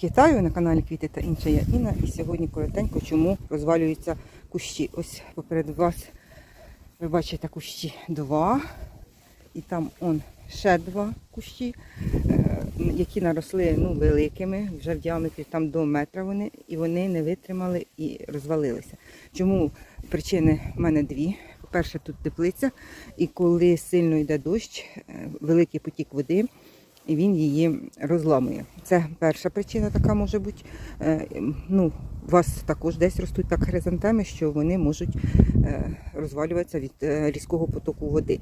Китаю на каналі Квіти та інша я Інна. І сьогодні коротенько, чому розвалюються кущі. Ось поперед вас ви бачите кущі два. І там он ще два кущі, е, які наросли ну, великими, вже в діаметрі там до метра вони, і вони не витримали і розвалилися. Чому причини в мене дві. По-перше, тут теплиця, і коли сильно йде дощ, е, великий потік води, і він її розламує. Це перша причина така може бути. Е, Ну, у вас також десь ростуть так хризантеми, що вони можуть е, розвалюватися від е, різкого потоку води.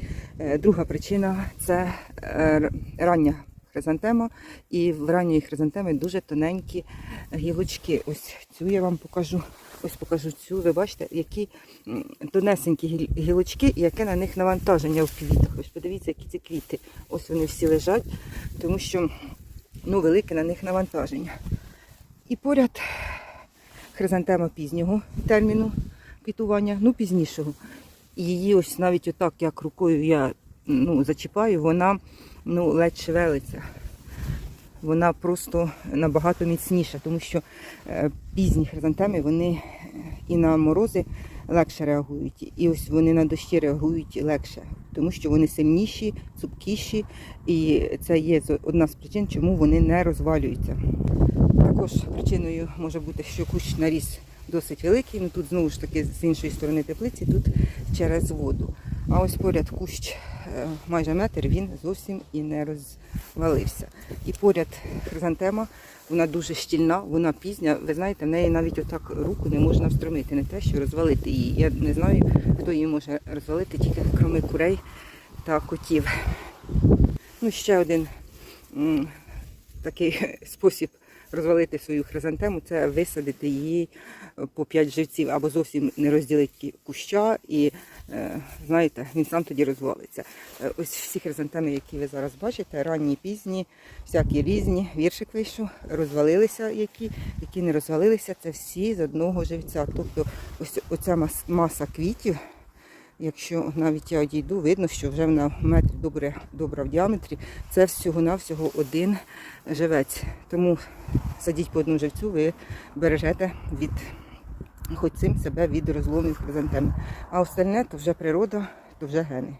Друга причина це рання хризантема, і в ранньої хризантеми дуже тоненькі гілочки. Ось цю я вам покажу. Ось покажу цю. Ви бачите, які тонесенькі гілочки і яке на них навантаження в квітах. Ось подивіться, які ці квіти. Ось вони всі лежать, тому що ну, велике на них навантаження. І поряд хризантема пізнього терміну квітування, ну пізнішого. І її ось навіть отак, як рукою я ну, зачіпаю, вона ну, ледь шевелиться. Вона просто набагато міцніша, тому що е, пізні хризантеми вони е, і на морози легше реагують. І ось вони на дощі реагують легше, тому що вони сильніші, цупкіші, і це є одна з причин, чому вони не розвалюються. Також причиною може бути, що кущ наріс досить великий. Ну тут знову ж таки з іншої сторони теплиці, тут через воду. А ось поряд кущ е, майже метр, він зовсім і не розвалився. І поряд хризантема, вона дуже щільна, вона пізня. Ви знаєте, в неї навіть отак руку не можна встромити, не те, що розвалити її. Я не знаю, хто її може розвалити, тільки кроме курей та котів. Ну, ще один такий спосіб розвалити свою хризантему це висадити її е, по 5 живців або зовсім не розділити куща і е, знаєте, він сам тоді розвалиться. Е, Ось всі хризантеми, які ви зараз бачите, ранні, пізні, всякі різні, віршик вийшов, розвалилися які, які не розвалилися, це всі з одного живця. Тобто ось оця мас- маса квітів. Якщо навіть я одійду, видно, що вже вона метр добре, добра в діаметрі. Це всього-навсього один живець. Тому садіть по одному живцю, ви бережете від хоч цим себе від розломів хризантеми. А остальне то вже природа, то вже гени.